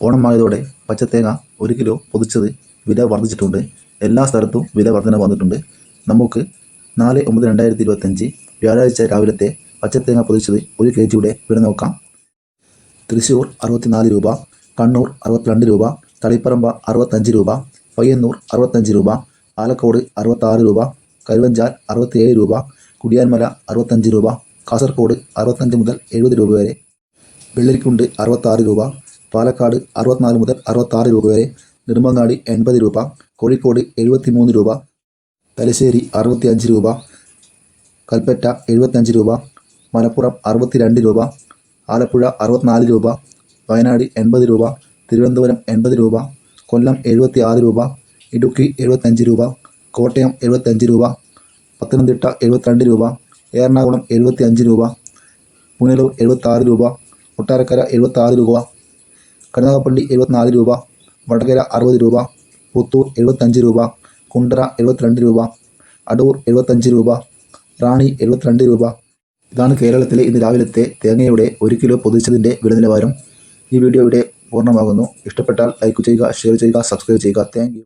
ഓണമായതോടെ പച്ചത്തേങ്ങ ഒരു കിലോ പൊതിച്ചത് വില വർദ്ധിച്ചിട്ടുണ്ട്. എല്ലാ സ്ഥലത്തും വില വർധന വന്നിട്ടുണ്ട്. നമുക്ക് നാല് ഒമ്പത് രണ്ടായിരത്തി ഇരുപത്തഞ്ച് വ്യാഴാഴ്ച രാവിലത്തെ പച്ചത്തേങ്ങ പൊതിച്ചത് ഒരു കെ ജിയുടെ വില നോക്കാം. തൃശ്ശൂർ അറുപത്തിനാല് രൂപ കണ്ണൂർ അറുപത്തിരണ്ട് രൂപ തളിപ്പറമ്പ അറുപത്തഞ്ച് രൂപ പയ്യന്നൂർ അറുപത്തഞ്ച് രൂപ ആലക്കോട് അറുപത്താറ് രൂപ കരുവഞ്ചാൽ അറുപത്തിയേഴ് രൂപ കുടിയാൻമല അറുപത്തഞ്ച് രൂപ കാസർഗോഡ് അറുപത്തഞ്ച് മുതൽ എഴുപത് രൂപ വരെ വെള്ളരിക്കുണ്ട് അറുപത്താറ് രൂപ പാലക്കാട് അറുപത്തിനാല് മുതൽ അറുപത്താറ് രൂപ വരെ നെടുമങ്ങാടി എൺപത് രൂപ കോഴിക്കോട് എഴുപത്തിമൂന്ന് രൂപ തലശ്ശേരി അറുപത്തിയഞ്ച് രൂപ കൽപ്പറ്റ എഴുപത്തഞ്ച് രൂപ മലപ്പുറം അറുപത്തിരണ്ട് രൂപ ആലപ്പുഴ അറുപത്തിനാല് രൂപ വയനാട് എൺപത് രൂപ തിരുവനന്തപുരം എൺപത് രൂപ കൊല്ലം എഴുപത്തി ആറ് രൂപ ഇടുക്കി എഴുപത്തഞ്ച് രൂപ കോട്ടയം എഴുപത്തഞ്ച് രൂപ പത്തനംതിട്ട എഴുപത്തിരണ്ട് രൂപ എറണാകുളം എഴുപത്തി അഞ്ച് രൂപ പുനലൂർ എഴുപത്താറ് രൂപ കൊട്ടാരക്കര എഴുപത്താറ് രൂപ കരുനാഗപ്പള്ളി എഴുപത്തിനാല് രൂപ വടകര അറുപത് രൂപ പുത്തൂർ എഴുപത്തഞ്ച് രൂപ കുണ്ടറ എഴുപത്തിരണ്ട് രൂപ അടൂർ എഴുപത്തഞ്ച് രൂപ റാണി എഴുപത്തിരണ്ട് രൂപ. ഇതാണ് കേരളത്തിലെ ഇന്ന് രാവിലത്തെ തേങ്ങയുടെ ഒരു കിലോ പൊതിച്ചതിന്റെ വില നിലവാരം ഈ വീഡിയോ ഇവിടെ പൂർണമാകുന്നു. ഇഷ്ടപ്പെട്ടാൽ ലൈക്ക് ചെയ്യുക ഷെയർ ചെയ്യുക സബ്സ്ക്രൈബ് ചെയ്യുക. താങ്ക്